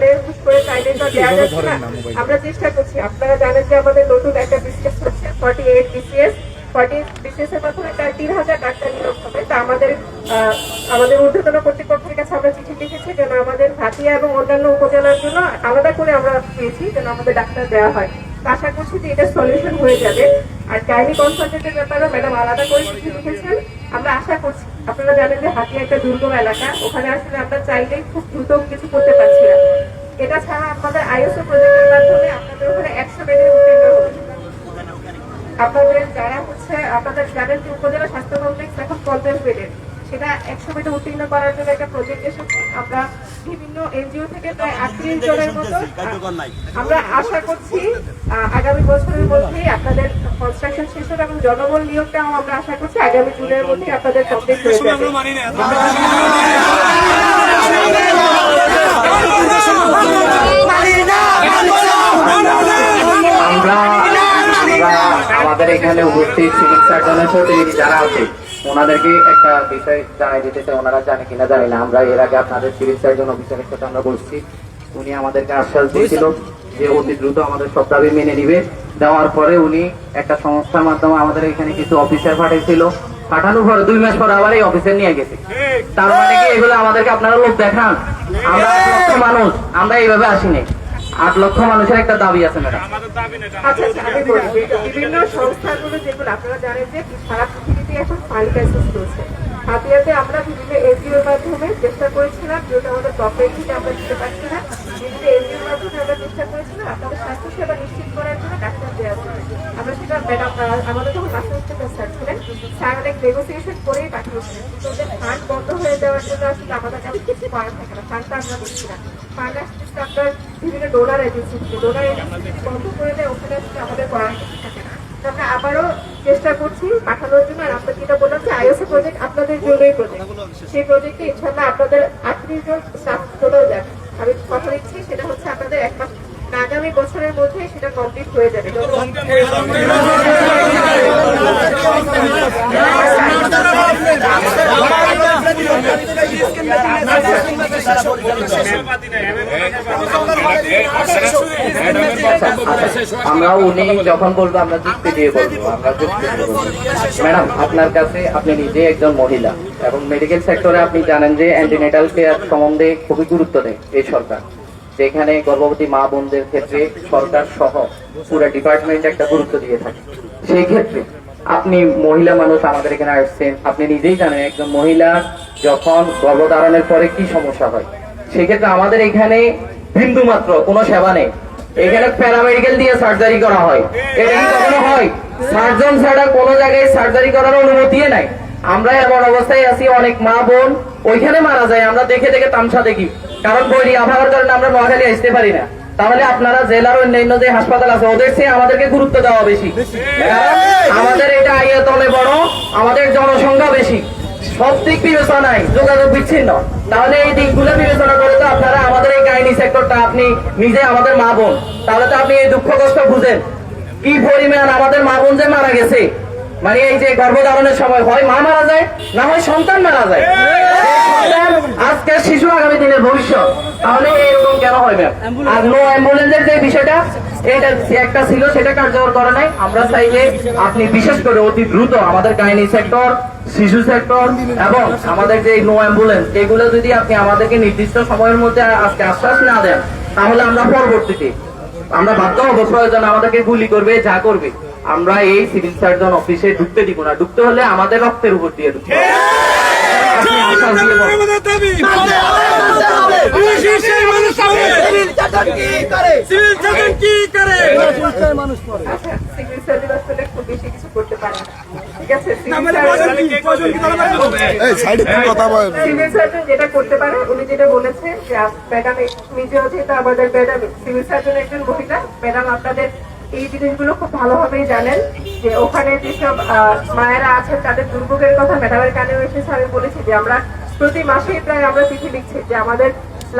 আসলে হুট করে চাইলে তো দেওয়া যাচ্ছে না। আমরা চেষ্টা করছি। আপনারা জানেন যে আমাদের নতুন একটা বিসিএস হচ্ছে forty eight BCS forty BCS এর মাধ্যমে প্রায় তিন হাজার ডাক্তার নিয়োগ হবে। তা আমাদের আহ, আমাদের ঊর্ধ্বতন কর্তৃপক্ষের কাছে আমরা চিঠি লিখেছি যেন আমাদের ভাতিয়া এবং অন্যান্য উপজেলার জন্য আলাদা করে আমরা পেয়েছি যেন আমাদের ডাক্তার দেওয়া হয়। আশা করছি যে এটা সলিউশন হয়ে যাবে। আর গাইনি কনসালটেন্টের ব্যাপারে ম্যাডাম আলাদা করে চিঠি লিখেছেন। আমরা আশা করছি, আপনারা জানেন যে হাতিয়া একটা দুর্গম এলাকা। ওখানে আসলে আমরা চাইলেই খুব দ্রুত কিছু করতে পারছি না। এটা ছাড়া আমাদের আইএসও প্রজেক্টের মাধ্যমে আপনাদের ওখানে একশো বেডে উত্তীর্ণ আপনাদের যারা হচ্ছে, আপনাদের জানেন যে উপজেলা স্বাস্থ্য কমপ্লেক্স, এখন পঞ্চাশ বেডের। সেটা একশো বেডে উত্তীর্ণ করার জন্য একটা প্রজেক্ট এসেছে আমরা বিভিন্ন এনজিও থেকে প্রায় আটত্রিশ জনের মতো আমরা আশা করছি আগামী বছরের মধ্যেই আপনাদের কনস্ট্রাকশন শেষ হবে এবং জনবল নিয়োগটাও আমরা আশা করছি আগামী জুনের মধ্যেই আপনাদের কমপ্লিট হয়ে যাবে। আমরা আমাদের এখানে উপস্থিত সার্জনের প্রতিনিধি যারা আছে ওনাদেরকে একটা বিষয় জানাই দিতে চাই ওনারা জানে কিনা জানি না। আমরা এর আগে আপনাদের সিভিল সার্জন অফিসারের সাথে আমরা বলছি উনি আমাদেরকে আশ্বাস দিয়েছিল যে অতি দ্রুত আমাদের সব দাবি মেনে নিবে। দেওয়ার পরে উনি একটা সংস্থার মাধ্যমে আমাদের এখানে কিছু অফিসার পাঠিয়েছিল। পাঠানোর পরে দুই মাস পরে আবার এই অফিসে নিয়ে গেছে। তার মানে কি এগুলো আমাদেরকে আপনারা লোক দেখান। আমরা মানুষ আমরা এইভাবে আসিনি। আট লক্ষ মানুষের একটা দাবি আছে ম্যাডাম। আচ্ছা আচ্ছা আমি বলি বিভিন্ন সংস্থাগুলো যেগুলো আপনারা জানেন যে সারা পৃথিবীতে এখন ফান্ড ক্রাইসিস চলছে। হাতিয়াতে আমরা বিভিন্ন এনজিওর মাধ্যমে চেষ্টা করেছিলাম যেটা আমাদের গভর্নমেন্ট থেকে আমরা দিতে পারছি না বিভিন্ন এনজিওর মাধ্যমে আমরা চেষ্টা করেছিলাম আপনাদের স্বাস্থ্য সেবা নিশ্চিত করার জন্য ডাক্তার জন্য। আমরা সেটা ম্যাডাম আমাদের যখন স্যার অনেক নেগোসিয়েশন করেই পাঠিয়েছিলেন কিন্তু ওদের ফান্ড বন্ধ হয়ে যাওয়ার জন্য আসলে আমাদের কাছে কিছু করার থাকে না। ফান্ডটা আমরা দিচ্ছি না। ফান্ড আসছে আপনার বিভিন্ন ডোনার এজেন্সি ডোনার এজেন্সি বন্ধ করে দেয়, ওখানে আসলে আমাদের করার থাকে না। আমরা আবারও চেষ্টা করছি পাঠানোর জন্য। আর আপনার যেটা বললাম যে আইওসি প্রজেক্ট আপনাদের জন্যই প্রজেক্ট সেই প্রজেক্টে ইনশাল্লাহ আপনাদের আটত্রিশ জন স্টাফ চলেও যাবে। আমি কথা দিচ্ছি, সেটা হচ্ছে আপনাদের এক মাস আগামী বছরের মধ্যে সেটা কমপ্লিট হয়ে যাবে। আমরা উনি যখন বলব, আমরা যুক্তি দিয়ে বলব, আমরা যুক্তি ম্যাডাম, আপনার কাছে আপনি নিজে একজন মহিলা, এবং মেডিকেল সেক্টরে আপনি জানেন যে অ্যান্টিনেটাল কেয়ার সম্বন্ধে খুবই গুরুত্ব দেয় এই সরকার, যেখানে গর্ভবতী মা বোনদের ক্ষেত্রে সরকার সহ পুরো ডিপার্টমেন্ট একটা গুরুত্ব দিয়ে থাকে। সেই ক্ষেত্রে আপনি মহিলা মানুষ আমাদের এখানে আসছেন, আপনি নিজেই জানেন একজন মহিলা যখন গর্ভধারণের পরে কি সমস্যা হয়। সেক্ষেত্রে আমাদের এখানে বিন্দু মাত্র, কোনো সেবা নেই। এখানে প্যারামেডিকেল দিয়ে সার্জারি করা হয়। এটা কি কখনো হয়? সার্জন ছাড়া কোনো জায়গায় সার্জারি করার অনুমতি নাই। আমরা এমন অবস্থায় আছি, অনেক মা বোন ওইখানে মারা যায়, আমরা দেখে দেখে তামসা দেখি। কারণ বৈরী আবহাওয়ার কারণে আমরা নোয়াখালী আসতে পারি না। তাহলে আপনারা জেলার অন্যান্য যে হাসপাতাল আছে ওদের চেয়ে আমাদেরকে গুরুত্ব দেওয়া বেশি। আমাদের এটা আইয়তনে বড় আমাদের জনসংখ্যা বেশি। সব দিক বিবেচনায় যোগাযোগ বিচ্ছিন্ন। তাহলে এই দিকগুলো বিবেচনা করে তো আপনারা আমাদের এই গাইনি সেক্টরটা আপনি নিজে আমাদের মা বোন তাহলে তো আপনি এই দুঃখ কষ্ট বুঝেন। কি পরিমাণ আমাদের মা বোন যে মারা গেছে মানে এই যে গর্ভধারণের সময় হয়, মা মারা যায়, না হয় সন্তান মারা যায়। আজকে শিশু আগামী দিনের ভবিষ্যৎ। তাহলে এরকম কেন হয় ম্যাম আর নো অ্যাম্বুলেন্সের যে বিষয়টা একটা ছিল, সেটা কার্যকর করে নাই। আমরা চাই যে আপনি বিশেষ করে অতি দ্রুত আমাদের গাইনি সেক্টর শিশু সেক্টর এবং আমাদের যে নো অ্যাম্বুলেন্স এগুলো যদি আপনি আমাদেরকে নির্দিষ্ট সময়ের মধ্যে আজকে আশ্বাস না দেন, তাহলে আমরা পরবর্তীতে আমরা বাধ্য হব, প্রয়োজন আমাদেরকে গুলি করবে, যা করবে। আমরা এই সিভিল সার্জন অফিসে ঢুকতে দিব না। ঢুকতে হলে আমাদের রক্তের উপর দিয়ে ঢুকতে হবে। আপনি আশ্বাস দিয়ে বলুন। সিভিল সার্জন খুব বেশি কিছু করতে পারে না। ঠিক আছে? সিভিল এই সাইডে কথা বল সিভিল সার্জন যেটা করতে পারে উনি যেটা বলেছে যে ম্যাডাম আমাদের ম্যাডাম সিভিল সার্জন একজন মহিলা ম্যাডাম আপনাদের এই জিনিসগুলো খুব ভালোভাবেই জানেন যে ওখানে যেসব মায়েরা আছেন, তাদের দুর্ভোগের কথা ম্যাডামের কানে এসেছে, আমি বলেছি যে আমরা প্রতি মাসেই প্রায় আমরা চিঠি লিখছি যে আমাদের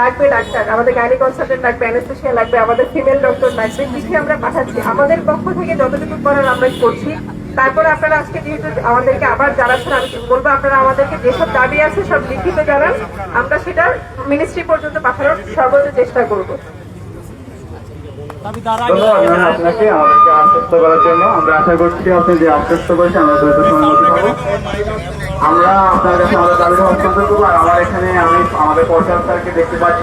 লাগবে ডাক্তার, আমাদের গাইনি কনসালটেন্ট লাগবে অ্যানেস্থেশিয়া লাগবে, আমাদের ফিমেল ডক্টর লাগবে, চিঠি আমরা পাঠাচ্ছি। আমাদের পক্ষ থেকে যতটুকু করার আমরা করছি। তারপরে আপনারা আজকে যেহেতু আমাদেরকে আবার জানাচ্ছেন, আমি বলব, আপনারা আমাদেরকে যেসব দাবি আছে সব লিখিত জানান, আমরা সেটা মিনিস্ট্রি পর্যন্ত পাঠানোর সর্বোচ্চ চেষ্টা করব। আপনাকে করার জন্য। আমরা আশা করছি আপনি যে করেছেন, আমরা আমরা আপনার কাছে আমাদের দাবি হস্তান্তর করব, আর আমার এখানে আমি আমাদের স্যারকে দেখতে পাচ্ছি।